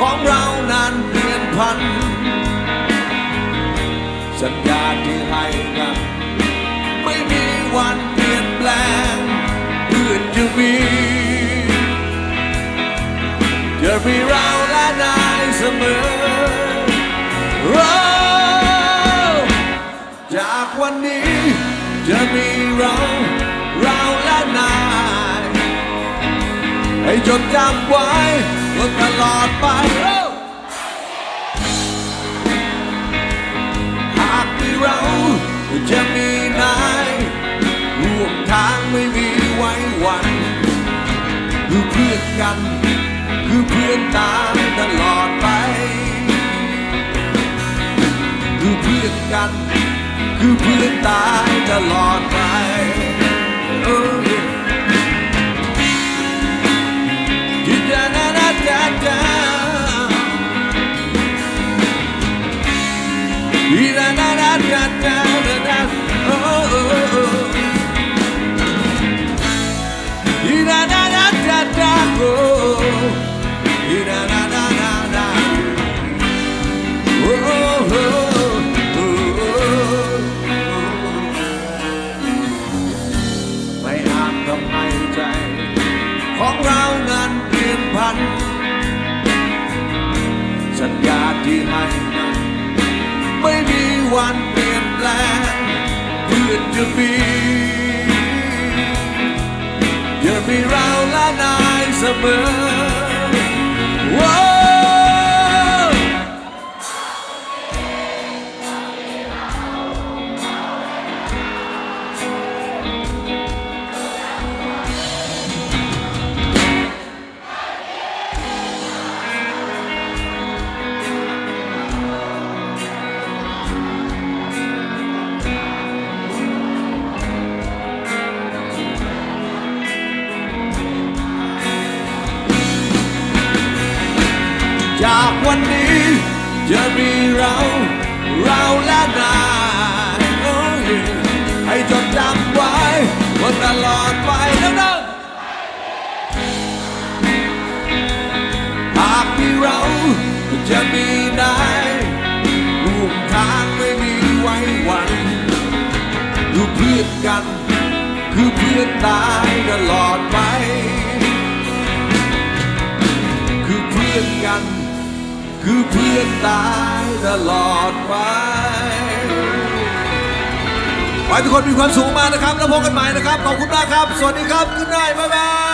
ของเรานั้นเปลี่ยนพัน สัญญาที่ให้กัน ไม่มีวันเปลี่ยนแปลงเพื่อนจะมีจะมีเราและนายเสมอโอ้จากวันนี้จะมีเราเราและนาย ให้จดจำไว้ ตลอดไปหากมีเราจะมีนายร่วมทางไม่มีไว้วันคือเพื่อนกัน คือเพื่อนตามตลอดไป คือเพื่อนกัน คือเพื่อนตายตลอดไป ของเรานั้นเปลี่ยนพันสัญญาที่ให้ วันเปลี่ยนแปลงเพื่อนจะมีอย่ามีเราและนายเสมอ จากวันนี้ จะมีเรา เราและนายให้จดจำไว้ว่าตลอดไปแล้วนะหากมีเราจะมีนายร่วมทางไม่มีไว้วันคือเพื่อนกัน คือเพื่อนตายตลอดไป คือเพียงตายตลอดไปขอให้ทุกคนมีความสุขมากนะครับ แล้วพบกันใหม่นะครับ ขอบคุณมากครับ สวัสดีครับ คุณนายบ๊ายบาย